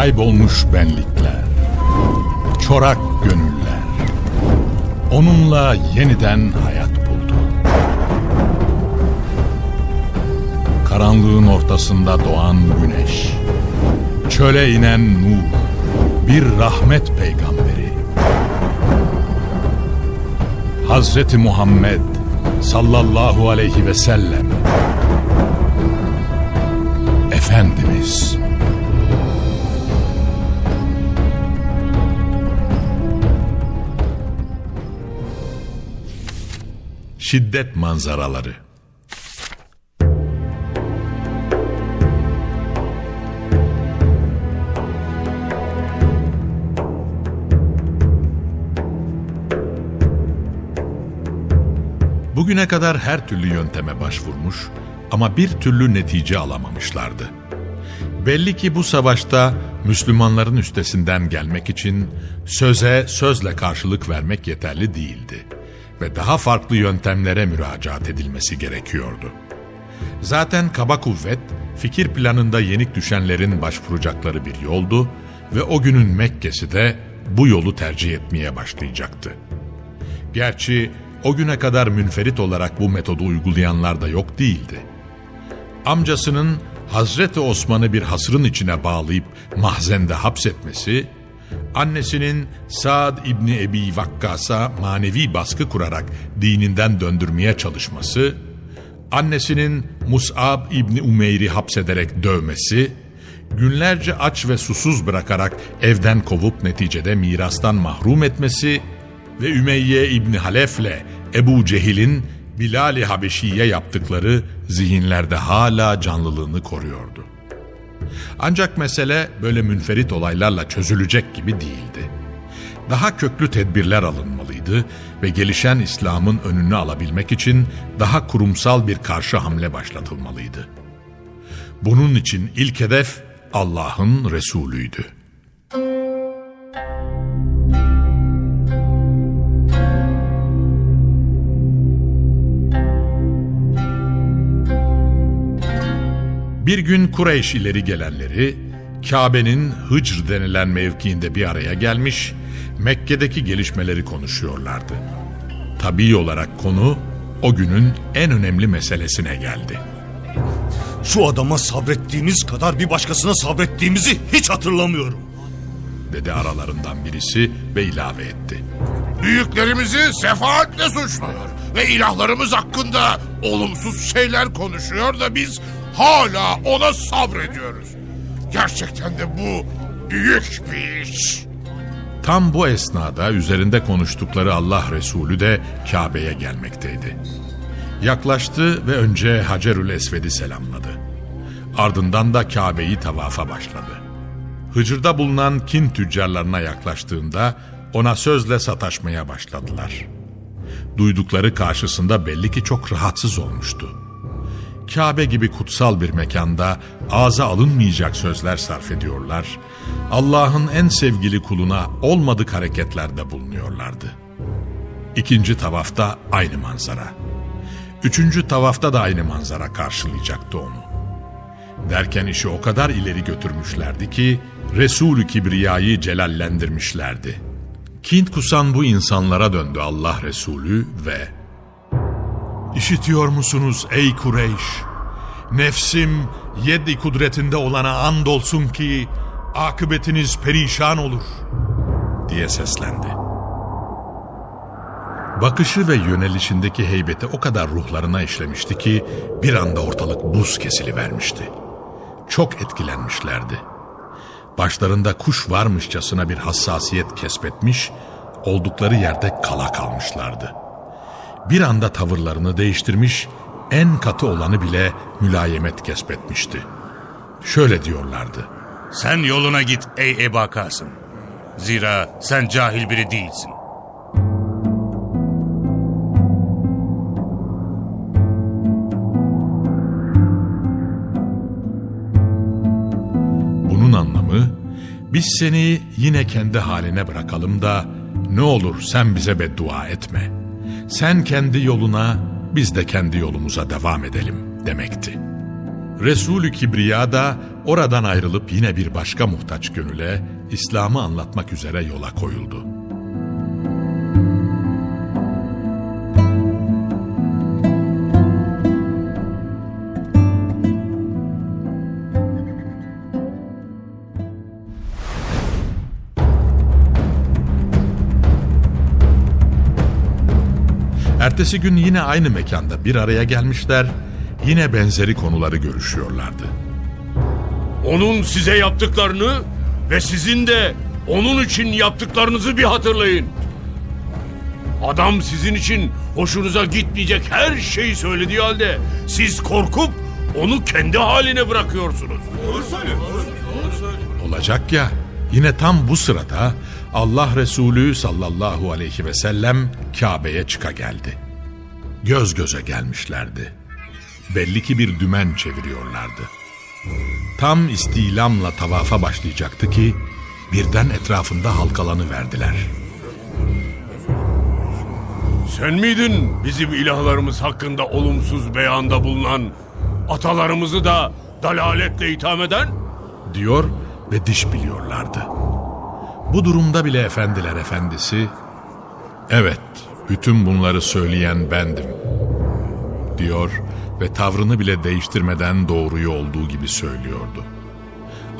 Kaybolmuş benlikler, çorak gönüller, onunla yeniden hayat buldu. Karanlığın ortasında doğan güneş, çöle inen nur, bir rahmet peygamberi. Hazreti Muhammed sallallahu aleyhi ve sellem Efendimiz Şiddet manzaraları Bugüne kadar her türlü yönteme başvurmuş ama bir türlü netice alamamışlardı. Belli ki bu savaşta Müslümanların üstesinden gelmek için söze sözle karşılık vermek yeterli değildi ve daha farklı yöntemlere müracaat edilmesi gerekiyordu. Zaten kaba kuvvet fikir planında yenik düşenlerin başvuracakları bir yoldu ve o günün Mekke'si de bu yolu tercih etmeye başlayacaktı. Gerçi o güne kadar münferit olarak bu metodu uygulayanlar da yok değildi. Amcasının Hazreti Osman'ı bir hasrın içine bağlayıp mahzende hapsetmesi, annesinin Saad İbni Ebi Vakkas'a manevi baskı kurarak dininden döndürmeye çalışması, annesinin Mus'ab İbni Umeyr'i hapsederek dövmesi, günlerce aç ve susuz bırakarak evden kovup neticede mirastan mahrum etmesi ve Ümeyye İbni Halef'le Ebu Cehil'in Bilal-i Habeşi'ye yaptıkları zihinlerde hala canlılığını koruyordu. Ancak mesele böyle münferit olaylarla çözülecek gibi değildi. Daha köklü tedbirler alınmalıydı ve gelişen İslam'ın önünü alabilmek için daha kurumsal bir karşı hamle başlatılmalıydı. Bunun için ilk hedef Allah'ın Resulüydü. Bir gün Kureyş ileri gelenleri Kabe'nin Hıcr denilen mevkiinde bir araya gelmiş Mekke'deki gelişmeleri konuşuyorlardı. Tabii olarak konu o günün en önemli meselesine geldi. Şu adama sabrettiğimiz kadar bir başkasına sabrettiğimizi hiç hatırlamıyorum. Dedi aralarından birisi ve ilave etti. Büyüklerimizi sefaatle suçluyor ve ilahlarımız hakkında olumsuz şeyler konuşuyor da biz hala ona sabrediyoruz. Gerçekten de bu büyük bir iş. Tam bu esnada üzerinde konuştukları Allah Resulü de Kabe'ye gelmekteydi. Yaklaştı ve önce Hacerül Esved'i selamladı. Ardından da Kabe'yi tavafa başladı. Hıcır'da bulunan kin tüccarlarına yaklaştığında ona sözle sataşmaya başladılar. Duydukları karşısında belli ki çok rahatsız olmuştu. Kabe gibi kutsal bir mekanda ağza alınmayacak sözler sarf ediyorlar. Allah'ın en sevgili kuluna olmadık hareketlerde bulunuyorlardı. İkinci tavafta aynı manzara. Üçüncü tavafta da aynı manzara karşılayacaktı onu. Derken işi o kadar ileri götürmüşlerdi ki Resulü Kibriya'yı celallendirmişlerdi. Kint kusan bu insanlara döndü Allah Resulü ve İşitiyor musunuz ey Kureyş? Nefsim yedi kudretinde olana andolsun ki akıbetiniz perişan olur diye seslendi. Bakışı ve yönelişindeki heybeti o kadar ruhlarına işlemişti ki bir anda ortalık buz kesilivermişti. Çok etkilenmişlerdi. Başlarında kuş varmışçasına bir hassasiyet kesbetmiş, oldukları yerde kala kalmışlardı. Bir anda tavırlarını değiştirmiş, en katı olanı bile mülayemet kesbetmişti. Şöyle diyorlardı. Sen yoluna git ey Eba Kasım. Zira sen cahil biri değilsin. Bunun anlamı biz seni yine kendi haline bırakalım da ne olur sen bize beddua etme. Sen kendi yoluna biz de kendi yolumuza devam edelim demekti. Resulü Kibriya da oradan ayrılıp yine bir başka muhtaç gönüle İslam'ı anlatmak üzere yola koyuldu. Ertesi gün yine aynı mekanda bir araya gelmişler, yine benzeri konuları görüşüyorlardı. Onun size yaptıklarını ve sizin de onun için yaptıklarınızı bir hatırlayın. Adam sizin için hoşunuza gitmeyecek her şeyi söylediği halde siz korkup onu kendi haline bırakıyorsunuz. Olacak ya, yine tam bu sırada Allah Resulü sallallahu aleyhi ve sellem Kabe'ye çıka geldi. Göz göze gelmişlerdi. Belli ki bir dümen çeviriyorlardı. Tam istilamla tavafa başlayacaktı ki birden etrafında halkalanı verdiler. Sen miydin bizim ilahlarımız hakkında olumsuz beyanda bulunan, atalarımızı da dalaletle itham eden? diyor ve diş biliyorlardı. Bu durumda bile efendiler efendisi, evet bütün bunları söyleyen bendim, diyor ve tavrını bile değiştirmeden doğruyu olduğu gibi söylüyordu.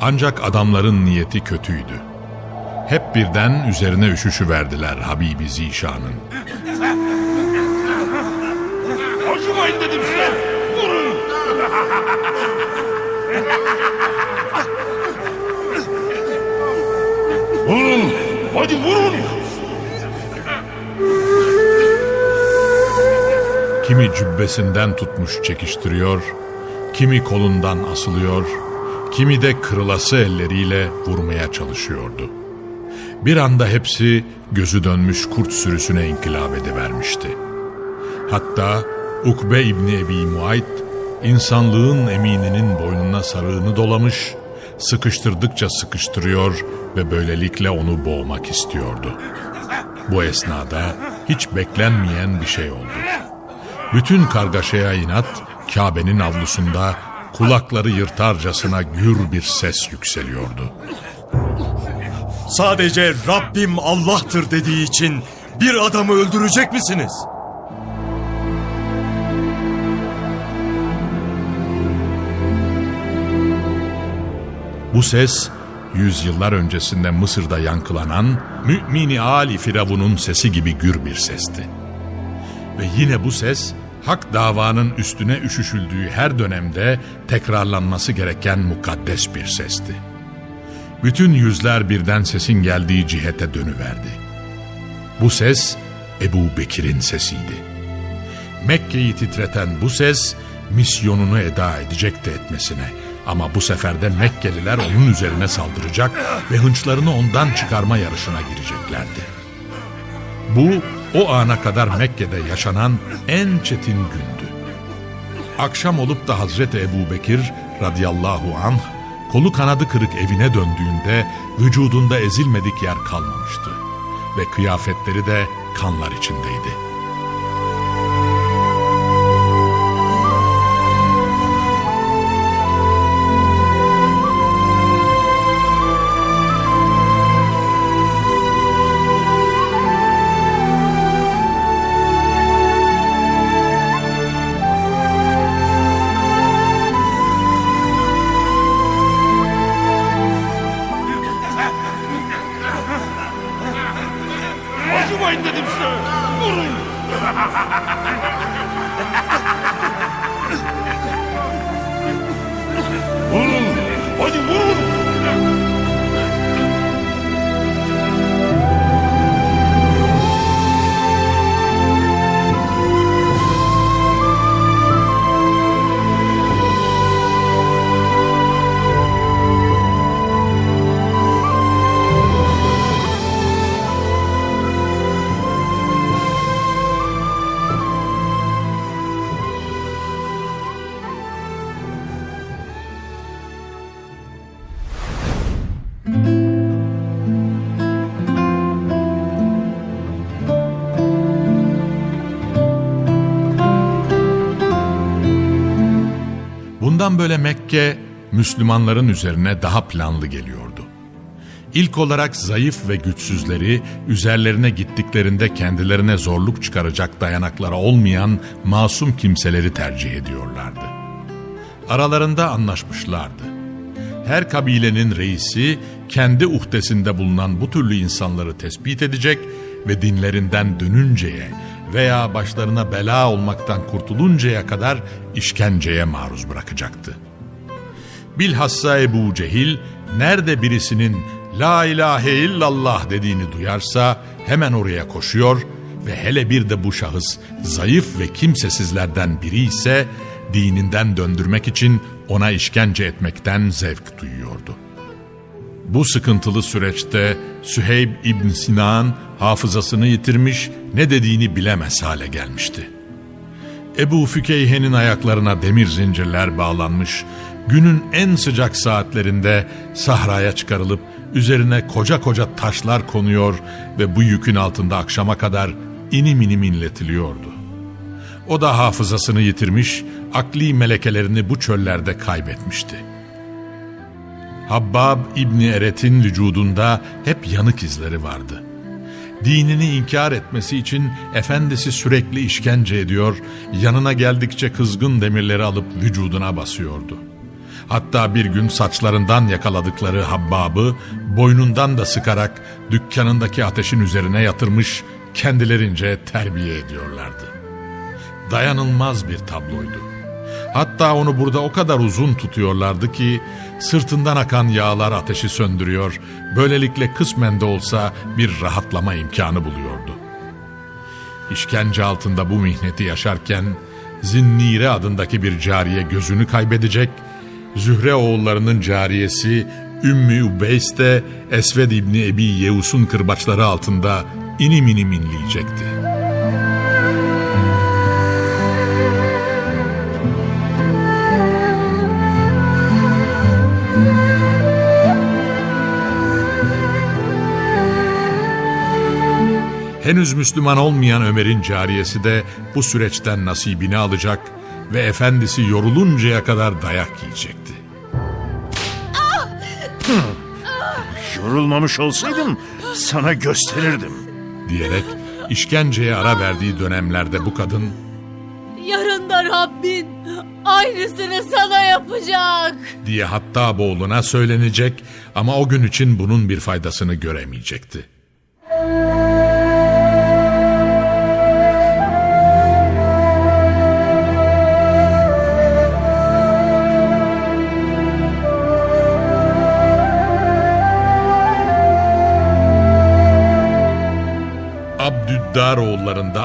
Ancak adamların niyeti kötüydü. Hep birden üzerine üşüşü verdiler Habibi Zişan'ın. Acımayın dedim size. Vurun. vurun. Hadi vurun. Kimi cübbesinden tutmuş çekiştiriyor, kimi kolundan asılıyor, kimi de kırılası elleriyle vurmaya çalışıyordu. Bir anda hepsi gözü dönmüş kurt sürüsüne inkılap edivermişti. Hatta Ukbe İbni Ebi Muayt, insanlığın emininin boynuna sarığını dolamış, sıkıştırdıkça sıkıştırıyor ve böylelikle onu boğmak istiyordu. Bu esnada hiç beklenmeyen bir şey oldu. Bütün kargaşaya inat Kabe'nin avlusunda kulakları yırtarcasına gür bir ses yükseliyordu. Sadece Rabbim Allah'tır dediği için bir adamı öldürecek misiniz? Bu ses yüzyıllar öncesinde Mısır'da yankılanan Mümini Ali Firavun'un sesi gibi gür bir sesti. Ve yine bu ses hak davanın üstüne üşüşüldüğü her dönemde tekrarlanması gereken mukaddes bir sesti. Bütün yüzler birden sesin geldiği cihete dönüverdi. Bu ses Ebu Bekir'in sesiydi. Mekke'yi titreten bu ses misyonunu eda edecek de etmesine. Ama bu sefer de Mekkeliler onun üzerine saldıracak ve hınçlarını ondan çıkarma yarışına gireceklerdi. Bu o ana kadar Mekke'de yaşanan en çetin gündü. Akşam olup da Hazreti Ebu Bekir radıyallahu anh kolu kanadı kırık evine döndüğünde vücudunda ezilmedik yer kalmamıştı. Ve kıyafetleri de kanlar içindeydi. Böyle Mekke Müslümanların üzerine daha planlı geliyordu. İlk olarak zayıf ve güçsüzleri üzerlerine gittiklerinde kendilerine zorluk çıkaracak dayanakları olmayan masum kimseleri tercih ediyorlardı. Aralarında anlaşmışlardı. Her kabilenin reisi kendi uhdesinde bulunan bu türlü insanları tespit edecek ve dinlerinden dönünceye veya başlarına bela olmaktan kurtuluncaya kadar işkenceye maruz bırakacaktı. Bilhassa Ebu Cehil nerede birisinin La ilahe illallah dediğini duyarsa hemen oraya koşuyor ve hele bir de bu şahıs zayıf ve kimsesizlerden biri ise dininden döndürmek için ona işkence etmekten zevk duyuyordu. Bu sıkıntılı süreçte Süheyb İbn Sinan hafızasını yitirmiş, ne dediğini bilemez hale gelmişti. Ebu Fükeyhe'nin ayaklarına demir zincirler bağlanmış, günün en sıcak saatlerinde sahraya çıkarılıp üzerine koca koca taşlar konuyor ve bu yükün altında akşama kadar inim inim inletiliyordu. O da hafızasını yitirmiş, akli melekelerini bu çöllerde kaybetmişti. Habbab İbni Eret'in vücudunda hep yanık izleri vardı. Dinini inkar etmesi için efendisi sürekli işkence ediyor, yanına geldikçe kızgın demirleri alıp vücuduna basıyordu. Hatta bir gün saçlarından yakaladıkları Habbab'ı boynundan da sıkarak dükkanındaki ateşin üzerine yatırmış, kendilerince terbiye ediyorlardı. Dayanılmaz bir tabloydu. Hatta onu burada o kadar uzun tutuyorlardı ki sırtından akan yağlar ateşi söndürüyor, böylelikle kısmen de olsa bir rahatlama imkanı buluyordu. İşkence altında bu mihneti yaşarken Zinnire adındaki bir cariye gözünü kaybedecek, Zühre oğullarının cariyesi Ümmü Ubeys de Esved İbni Ebi Yevus'un kırbaçları altında inim inim inleyecekti. Henüz Müslüman olmayan Ömer'in cariyesi de bu süreçten nasibini alacak ve efendisi yoruluncaya kadar dayak yiyecekti. Yorulmamış olsaydım sana gösterirdim. Diyerek işkenceye ara verdiği dönemlerde bu kadın Yarın da Rabbin aynısını sana yapacak. diye hatta oğluna söylenecek ama o gün için bunun bir faydasını göremeyecekti.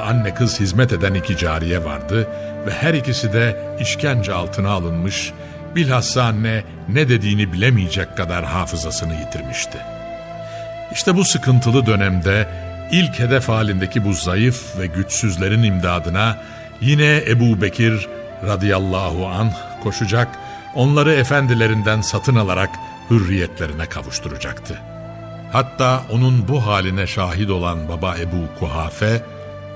Anne kız hizmet eden iki cariye vardı ve her ikisi de işkence altına alınmış, bilhassa anne ne dediğini bilemeyecek kadar hafızasını yitirmişti. İşte bu sıkıntılı dönemde ilk hedef halindeki bu zayıf ve güçsüzlerin imdadına yine Ebu Bekir radıyallahu anh koşacak, onları efendilerinden satın alarak hürriyetlerine kavuşturacaktı. Hatta onun bu haline şahit olan baba Ebu Kuhafe,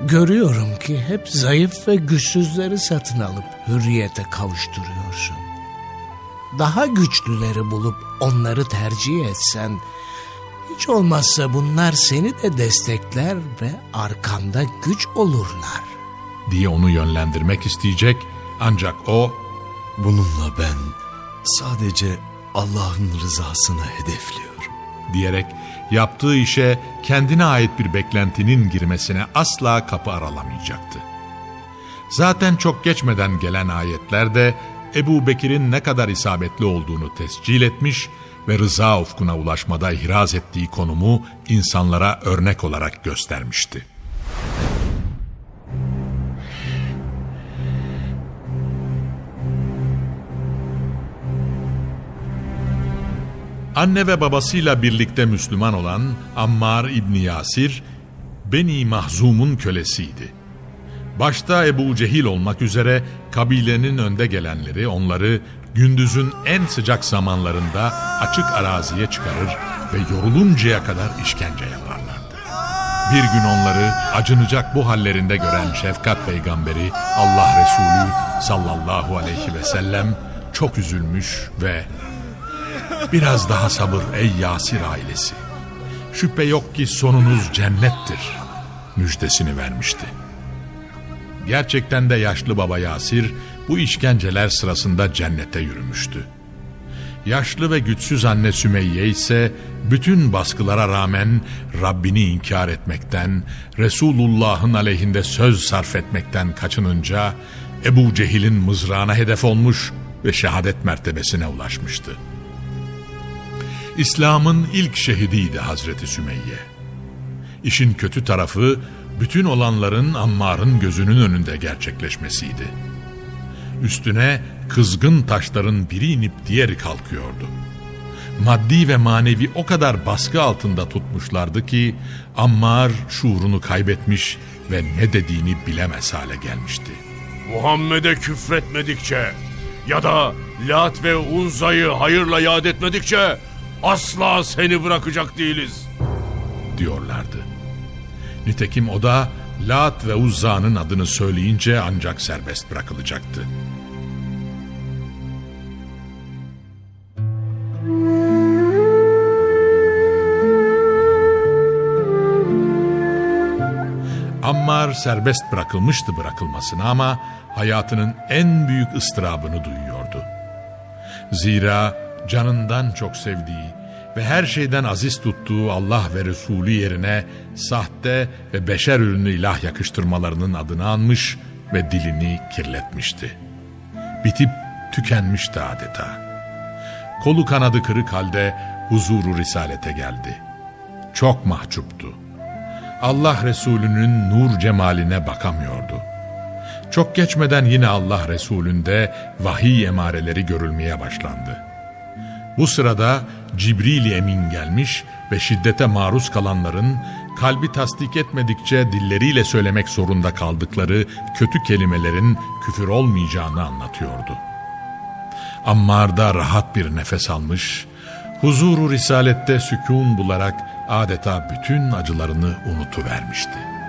Görüyorum ki hep zayıf ve güçsüzleri satın alıp hürriyete kavuşturuyorsun. Daha güçlüleri bulup onları tercih etsen, hiç olmazsa bunlar seni de destekler ve arkanda güç olurlar. diye onu yönlendirmek isteyecek ancak o Bununla ben sadece Allah'ın rızasını hedefliyorum. Diyerek yaptığı işe kendine ait bir beklentinin girmesine asla kapı aralamayacaktı. Zaten çok geçmeden gelen ayetler de Ebu Bekir'in ne kadar isabetli olduğunu tescil etmiş ve rıza ufkuna ulaşmada ihraz ettiği konumu insanlara örnek olarak göstermişti. Anne ve babasıyla birlikte Müslüman olan Ammar İbni Yasir, Beni Mahzum'un kölesiydi. Başta Ebu Cehil olmak üzere kabilenin önde gelenleri onları gündüzün en sıcak zamanlarında açık araziye çıkarır ve yoruluncaya kadar işkence yaparlardı. Bir gün onları acınacak bu hallerinde gören şefkat peygamberi Allah Resulü sallallahu aleyhi ve sellem çok üzülmüş ve biraz daha sabır ey Yasir ailesi. Şüphe yok ki sonunuz cennettir müjdesini vermişti. Gerçekten de yaşlı baba Yasir bu işkenceler sırasında cennete yürümüştü. Yaşlı ve güçsüz anne Sümeyye ise bütün baskılara rağmen Rabbini inkar etmekten, Resulullah'ın aleyhinde söz sarf etmekten kaçınınca Ebu Cehil'in mızrağına hedef olmuş ve şehadet mertebesine ulaşmıştı. İslam'ın ilk şehidiydi Hazreti Sümeyye. İşin kötü tarafı bütün olanların Ammar'ın gözünün önünde gerçekleşmesiydi. Üstüne kızgın taşların biri inip diğeri kalkıyordu. Maddi ve manevi o kadar baskı altında tutmuşlardı ki Ammar şuurunu kaybetmiş ve ne dediğini bilemez hale gelmişti. Muhammed'e küfretmedikçe ya da Lat ve Uzza'yı hayırla yad etmedikçe asla seni bırakacak değiliz. diyorlardı. Nitekim o da Lat ve Uzza'nın adını söyleyince ancak serbest bırakılacaktı. Ammar serbest bırakılmıştı bırakılmasına ama hayatının en büyük ıstırabını duyuyordu. Zira canından çok sevdiği ve her şeyden aziz tuttuğu Allah ve Resulü yerine sahte ve beşer ürünü ilah yakıştırmalarının adını anmış ve dilini kirletmişti. Bitip tükenmişti adeta. Kolu kanadı kırık halde huzuru risalete geldi. Çok mahcuptu. Allah Resulü'nün nur cemaline bakamıyordu. Çok geçmeden yine Allah Resulü'nde vahiy emareleri görülmeye başlandı. Bu sırada Cibril Emin gelmiş ve şiddete maruz kalanların kalbi tasdik etmedikçe dilleriyle söylemek zorunda kaldıkları kötü kelimelerin küfür olmayacağını anlatıyordu. Ammar da rahat bir nefes almış, huzuru risalette sükun bularak adeta bütün acılarını unutuvermişti.